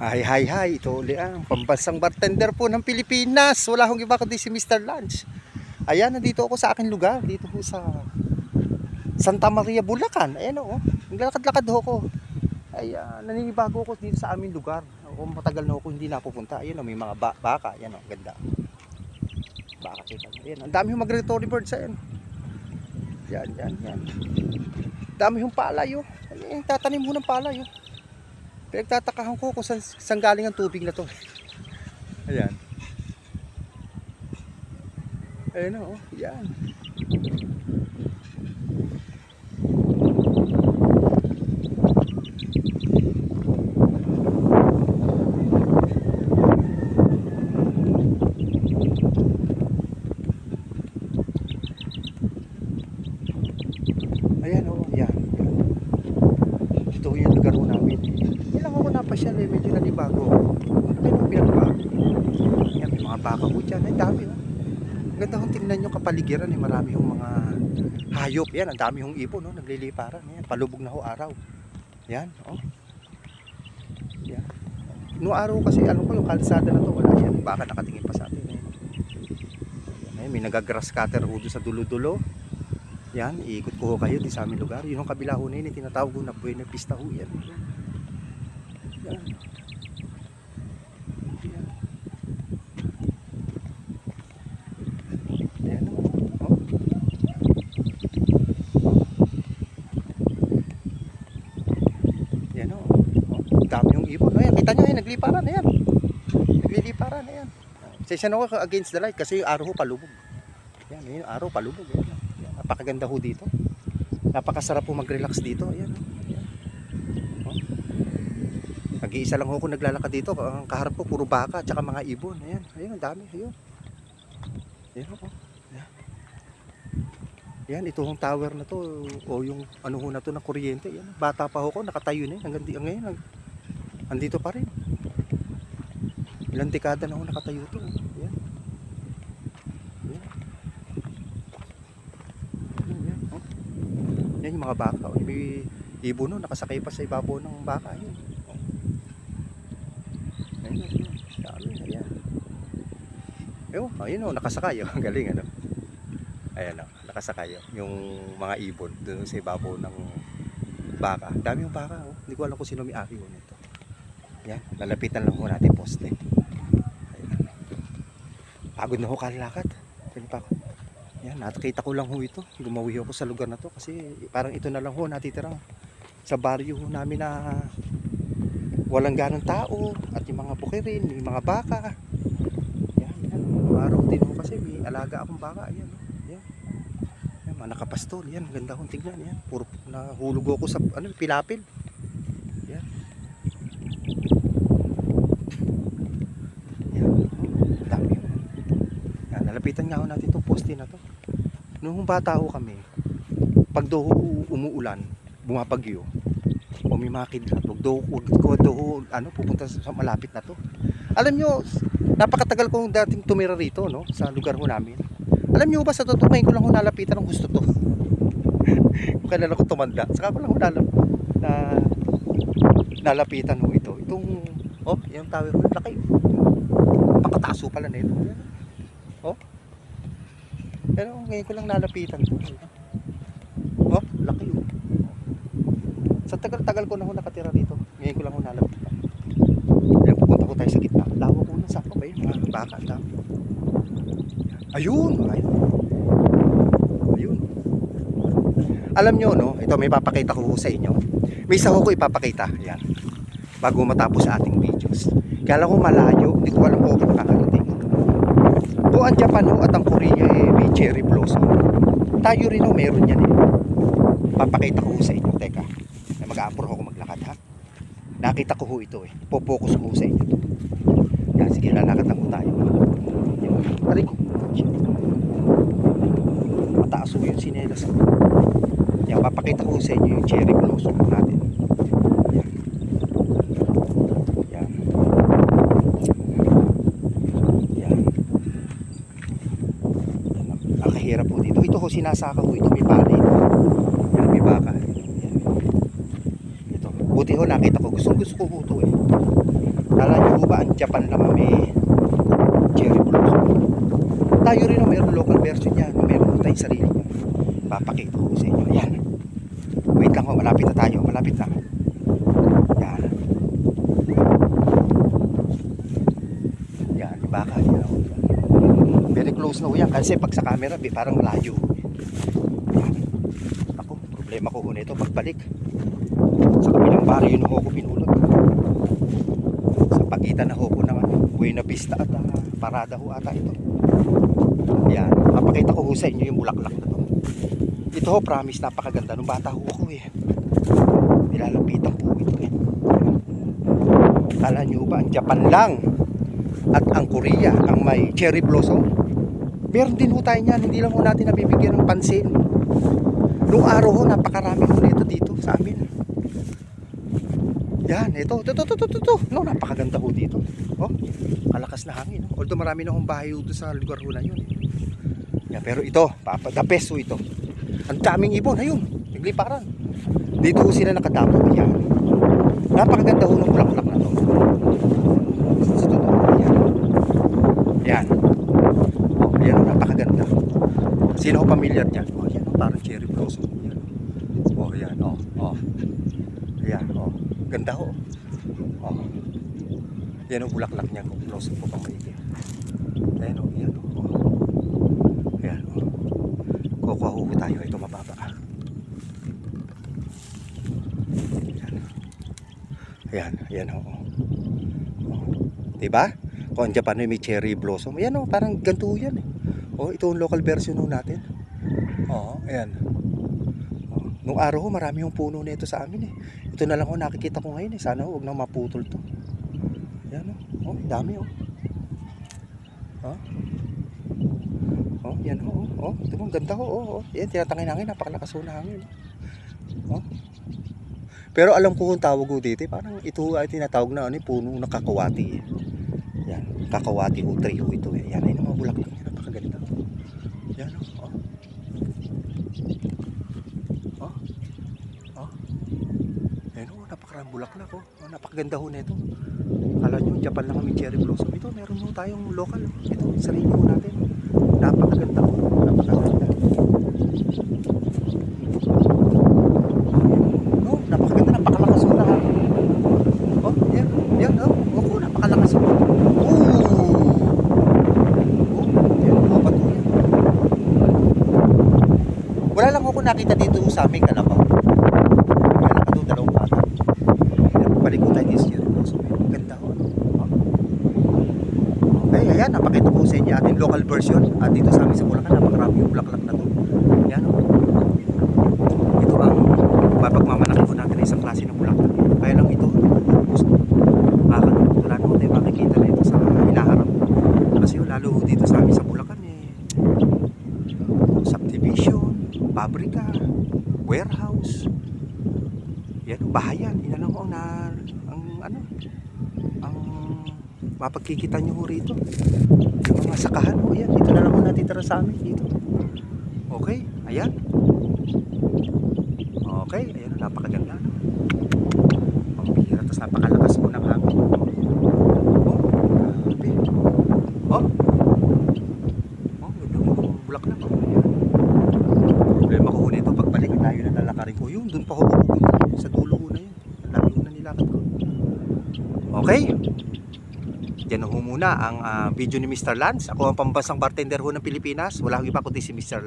Hi, hi, hi. Ito uli ang pambansang bartender po ng Pilipinas. Wala akong iba kundi si Mr. Lunch. Ayan, nandito ako sa aking lugar. Dito po sa Santa Maria, Bulacan. Ayan o. Naglalakad-lakad ho ako. Ay, ah, naninibago ako dito sa aming lugar. Ako, matagal na ako hindi napupunta. Ayan o, may mga ba- baka. Ayan o, ganda. Baka kita. Ayan, ang dami yung migratory birds. Ayan. Yan, yan, yan. Dami yung palay o. Ayan, tatanim mo ng palay o. Pinagtatakahan ko kung saan, saan galing ang tubig na to. Ayan. Ayan na, oh. Yan. Ayan, oh. Yan. yan. Ito yung lugar ko namin. Hindi lang ako napasyal eh. Medyo nanibago ako. Ano yung pinagbago? Yan, may mga baka po dyan. Ay, dami oh. Ganda kong tingnan yung kapaligiran eh. Marami yung mga hayop. Yan, ang dami yung ibon no? Nagliliparan. Yan, palubog na ho araw. Yan, oh. Yan. Noong araw kasi, alam ko yung kalsada na to, wala yan. Baka nakatingin pa sa atin. Eh. Yan, eh, may nagagrass cutter ho sa dulo-dulo. Yan, iikot ko ho kayo di sa aming lugar. Yun ang kabila ho na yun, yung tinatawag ko na Buena Vista ho. Yan. Yan. Yan o. Oh. Yan o. Oh. Dami yung ibon. Ayan, kita nyo, ayan, nagliparan na yan. Nagliliparan na yan. Session ako against the light kasi yung araw ho palubog. Yan, yung araw palubog. Yan. Yan, napakaganda ho dito. Napakasarap po mag-relax dito. Ayan. oh. Ayan. Oh. Nag-iisa lang ho ako naglalakad dito. Ang kaharap ko puro baka at saka mga ibon. Ayan, ayan, ang dami. Ayun. Ayan ho. oh. Ayan. Yan, ito yung tower na to o yung ano ho na to na kuryente. Yan, bata pa ho ko, nakatayo na yan. Hanggang ngayon, andito pa rin. Ilang dekada na ho nakatayo to. oh. Yan. Yan. Yan, oh. Yung mga baka. Oh. May ibon no, nakasakay pa sa ibabaw ng baka. Yun. Oh. Ayun, ayun. Dami. Ayun, ayun oh, nakasakay. Oh. Galing, ano. Ayan oh, nakasakay oh. Yung mga ibon doon sa ibabaw ng baka. Dami yung baka oh. Hindi ko alam kung sino may ari oh. Yan, lalapitan lang ho natin poste. Ayan. Pagod na ho kalakad. Pwede pa ako. Yan, nakita ko lang ho ito. Gumawi ako sa lugar na to kasi parang ito na lang ho natitirang sa baryo ho namin na walang ganong tao at yung mga bukirin, yung mga baka. Yan, yan. Araw din ho kasi may alaga akong baka. Ayan, oh. yan. Yan, mga nakapastol. Yan, ganda kong tignan. Yan, puro nahulog ako sa ano, pilapil. Yan. Yan, oh, dami. Yan, nalapitan nga ho natin itong poste na to. Noong bata ho kami, pag ho umuulan, bumabagyo, o may mga wag daw ho, ano, pupunta sa sa malapit na to. Alam nyo, napakatagal kong dating tumira rito, no, sa lugar ho namin. Alam nyo ba, sa totoo, ngayon ko lang ho nalapitan ng gusto to. Kung kailan ako tumanda, saka ko lang ho nalap, na, nalapitan ho ito. Itong, oh, yung tower ho, laki. Pakataso pala na ito. Oh. Pero ngayon ko lang nalapitan to. Oh, laki oh. Sa tagal-tagal ko na ho nakatira dito. Ngayon ko lang ho nalapitan. Ayan, pupunta ko tayo sa gitna. Lawak ko ng sapa ba yun? Mga baka ang dami. Ayun! Ayun. Ayun. Alam nyo, no? Ito, may papakita ko sa inyo. May isa ko ipapakita. Ayan. Bago matapos sa ating videos. Kala ko malayo. Hindi ko alam kung ako nakakarating. Kung ang Japan ho at ang Korea eh, may cherry blossom. Tayo rin ho, meron yan eh. Papakita ko sa inyo. Teka, mag-aapur ako maglakad ha. Nakita ko ho ito eh. Popokus ko sa inyo to. Yan, sige, lalakad lang ho tayo. Aray ko. Mataas ho yung sinelas ko. Yan, papakita ko sa inyo yung cherry blossom natin. Yan. Yan. Yan. Nakahirap po dito. Ito ho, sinasaka ko ito. May palay. Yan, may baka. Ito. Buti ho, nakita ko. Gusto, gusto ko ho ito eh. Kala niyo ho ba ang Japan ang may cherry blossom? Tayo rin ang mayroong local version yan. Mayroon tayong sarili niya. Papakita ko sa inyo. Yan. Wait lang ho, malapit na tayo. Malapit na. Yan. Yan, baka yan. Close na ho yan. Kasi pag sa camera, di, parang. Yan. Ako, problema ko ho nito pagbalik. Sa kabilang barrio na ho ako pinulot. Sa pagitan na ho ko ano, Buena Vista at ah, Parada ho ata ito. Yan. Mapakita ko ho sa inyo yung bulaklak na to. Ito ho, promise, napakaganda. Nung bata ho ako eh. Nilalapitan po ito eh. Kala nyo ba, ang Japan lang at ang Korea ang may cherry blossom? Meron din ho tayo niyan, hindi lang ho natin nabibigyan ng pansin. Noong araw ho, napakarami ho nito dito sa amin. Yan, ito, ito, ito, ito, ito, ito. No, napakaganda ho dito. Oh, kalakas na hangin. Although marami na akong bahay ho sa lugar ho na yun. Yan, pero ito, papa, the best ho ito. Ang daming ibon, ayun, nagliparan. Dito ho sila nakadapo. Yan. Napakaganda ho ng bulaklak na to. Sa totoo, yan. Yan. Oh, yan, oh, napakaganda. Sino ho pamilyar niyan? Oh, yan, oh, parang cherry blossom. Yan. Oh, yan, oh, oh. Ayan, oh. Ganda ho. Oh. Yan ang bulaklak niya kung close po pang maigi. Ayan oh, yan oh. oh. Ayan oh. Kukuha ho tayo. Ito mababa. Ayan. Ayan, ayan oh. oh. Diba? Kung ang Japan may cherry blossom. Ayan oh, parang ganito ho yan eh. Oh, ito ang local version ho natin. Oo, oh, ayan. Oh, Nung araw marami yung puno nito sa amin eh. Ito na lang ho nakikita ko ngayon eh. Sana huwag nang maputol to. Yan oh. Oh, dami oh. Oh. Oh, yan. Oh, oh. Ito mo, ganda ho. Oh, oh. Yan, tinatangin hangin. Napakalakas na hangin. Oh. Pero alam ko kung tawag ho dito. eh, Parang ito ay tinatawag na ano, eh, puno ng kakawati. Yan, kakawati ho, tree ho ito. Eh. Yan ay mga bulaklak niya. Napakaganda. Yan oh. oh. Oh. Oh. Ayan o, napakaraming bulaklak oh. oh. Napakaganda ho nito. Akala nyo, Japan lang kami cherry blossom. Ito, meron ho tayong local. oh. Ito, sarili ho natin. Napakaganda ho. Napakaganda. Oh, napakaganda. Napakalakas ho na ha. Oh, yan. Yan, oh. Oh, napakalakas. Oh! Oh. Oh. Wala lang ako nakita dito sa aming kalabaw. Wala lang ito dalawang bata. Ko tayo this year. So, ganda ko. Okay, ayan, napakita ko sa inyo ating local version. At dito sa amin sa Bulacan, napakarami yung bulaklak na to. Ayan, oh. Ito ang mapagmamalaki ko natin na isang klase ng bulaklak. Kaya lang ito, gusto. Bakit? Wala naman tayo makikita na ito sa hinaharap. Kasi oh, lalo dito sa amin sa Bulacan eh, subdivision, pabrika, warehouse. Yan, bahayan. Yan lang ho na ang ano, ang mapagkikita nyo ho rito. Yung mga sakahan ho, yan. Dito na lang ho natitira sa amin dito. Okay, ayan. Okay, ayan, napakaganda. No? Ang bihira, tapos napakalakas po ng hangin. Oh, grabe. Oh, oh, ganda mo ng bulaklak. Oh. Problema ko ho nito, pagbalik tayo na lalakarin ko. Yun, dun pa ako pupunta. Sa dulo ko na yun. Ang layo na nilakad ko. Okay. Yan ho muna ang ah, video ni Mr. Lance. Ako ang pambansang bartender ho ng Pilipinas. Wala akong iba kundi si Mr.